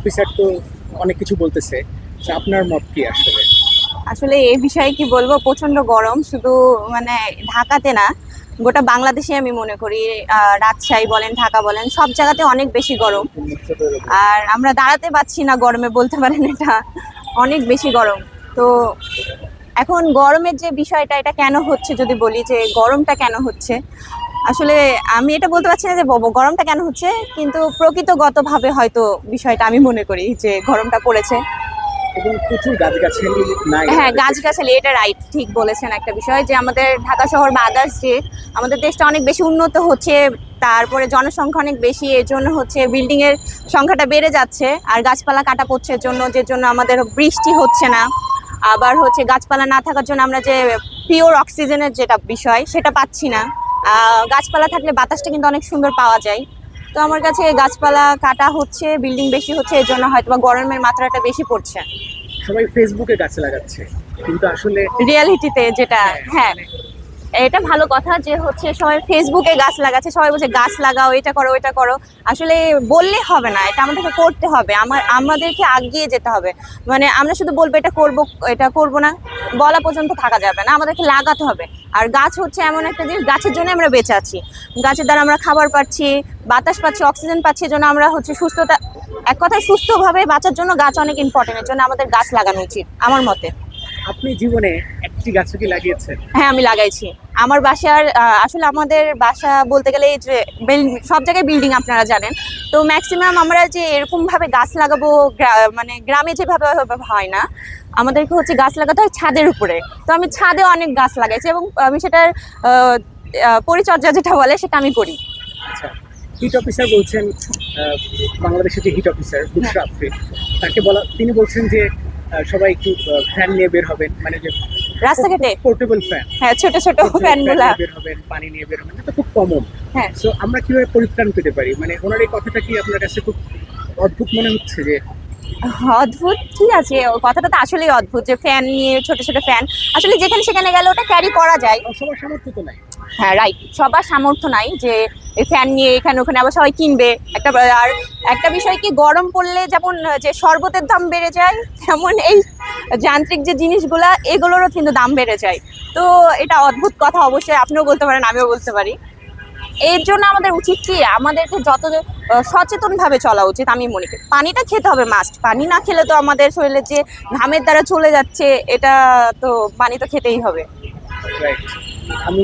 Officer তো অনেক কিছু বলতেছে। আপনার মত কি আসলে? আসলে এই বিষয়ে কি বলব প্রচণ্ড গরম, শুধু মানে ঢাকাতে না, গোটা বাংলাদেশে আমি মনে করি রাজশাহী বলেন, ঢাকা বলেন, সব জায়গাতে অনেক বেশি গরম। আর আমরা দাঁড়াতে পারছি না গরমে বলতে পারেন এটা, অনেক বেশি গরম। তো এখন গরমের যে বিষয়টা, এটা কেন হচ্ছে যদি বলি যে গরমটা কেন হচ্ছে? আসলে আমি এটা বলতে পারছি না যে গরমটা কেন হচ্ছে কিন্তু প্রকৃতগতভাবে হয়তো বিষয়টা আমি মনে করি যে গরমটা পড়েছে। হ্যাঁ গাছগাছালি এটা রাইট ঠিক বলেছেন একটা বিষয় যে আমাদের ঢাকা শহর বা আদার্স যে আমাদের দেশটা অনেক বেশি উন্নত হচ্ছে তারপরে জনসংখ্যা অনেক বেশি এর জন্য হচ্ছে বিল্ডিং এর সংখ্যাটা বেড়ে যাচ্ছে আর গাছপালা কাটা পড়ছে এর জন্য যে জন্য আমাদের বৃষ্টি হচ্ছে না। আবার হচ্ছে গাছপালা না থাকার জন্য আমরা যে পিওর অক্সিজেনের যেটা বিষয় সেটা পাচ্ছি না। গাছপালা থাকলে বাতাসটা কিন্তু অনেক সুন্দর পাওয়া যায়। তো আমার কাছে গাছপালা কাটা হচ্ছে বিল্ডিং বেশি হচ্ছে এর জন্য হয়তো বা গরমের মাত্রাটা বেশি পড়ছে। সবাই ফেসবুকে গাছ লাগাচ্ছে কিন্তু আসলে রিয়ালিটিতে যেটা হ্যাঁ এটা ভালো কথা যে হচ্ছে সবাই ফেসবুকে গাছ লাগাচ্ছে সবাই বলছে গাছ লাগাও এটা করো এটা করো। আসলে বললে হবে না এটা আমাদেরকে করতে হবে আমার আমাদেরকে আগিয়ে যেতে হবে। মানে আমরা শুধু বলব এটা করব এটা করব না। বলা পর্যন্ত থাকা যাবে না আমাদেরকে লাগাতে হবে। আর গাছ হচ্ছে এমন একটা জিনিস, গাছের জন্য আমরা বেঁচে আছি। গাছের দ্বারা আমরা খাবার পাচ্ছি, বাতাস পাচ্ছি, অক্সিজেন পাচ্ছি জন্য আমরা হচ্ছে সুস্থতা, এক কথায় সুস্থভাবে বাঁচার জন্য গাছ অনেক ইম্পর্টেন্ট এর জন্য আমাদের গাছ লাগানো উচিত, আমার মতে। আপনি জীবনে একটি গাছও কি লাগিয়েছেন? হ্যাঁ আমি লাগাইছি। আমার বাসার আসলে আমাদের বাসা বলতে গেলে যে সব জায়গায় বিল্ডিং আপনারা জানেন। তো ম্যাক্সিমাম আমরা যে এরকম ভাবে গাছ লাগাবো মানে গ্রামে যেভাবে হয়- হয় না আমাদেরকে হচ্ছে গাছ লাগাতে হয় ছাদের উপরে। তো আমি ছাদে অনেক গাছ লাগাইছি এবং আমি সেটার পরিচর্যা যেটা বলে সেটা আমি করি। আচ্ছা হিট অফিসার বলছেন বাংলাদেশের যে হিট অফিসার বুশরা আফরিন তাকে বলা তিনি বলছেন যে সবাই একটু ফ্যান নিয়ে বের হবেন। মানে যে রাস্তাঘাটে? পোর্টেবল ফ্যান হ্যাঁ ছোট ছোট ফ্যানগুলা বের হবেন পানি নিয়ে বের হবেন এটা খুব কমন হ্যাঁ। সো আমরা কীভাবে পরিত্রাণ পেতে পারি? মানে ওনার এই কথাটা কি আপনার কাছে খুব অদ্ভুত মনে হচ্ছে যে? অদ্ভুত ঠিক আছে? কথাটা তো আসলেই অদ্ভুত যে ফ্যান নিয়ে ছোট ছোট ফ্যান আসলে যেখানে সেখানে গেলে ওটা ক্যারি করা যায়। সবার সামর্থ্য তো নাই। হ্যাঁ রাইট সবার সামর্থ্য নাই যে এই ফ্যান নিয়ে এখানে, ওখানে আবার সবাই কিনবে। একটা, আর একটা বিষয় কি, গরম পড়লে যেমন, যে শরবতের দাম বেড়ে যায়, তেমন এই যান্ত্রিক যে জিনিসগুলা, এগুলোরও কিন্তু দাম বেড়ে যায়। তো এটা অদ্ভুত কথা অবশ্যই, আপনিও বলতে পারেন, আমিও বলতে পারি। এর জন্য আমাদের উচিত কি, আমাদেরকে যত সচেতন ভাবে চলা উচিত, আমি মনে করি। পানিটা খেতে হবে মাস্ট পানি না খেলে তো আমাদের শরীরে যে ঘামের দ্বারা চলে যাচ্ছে, এটা তো পানি তো খেতেই হবে। আমি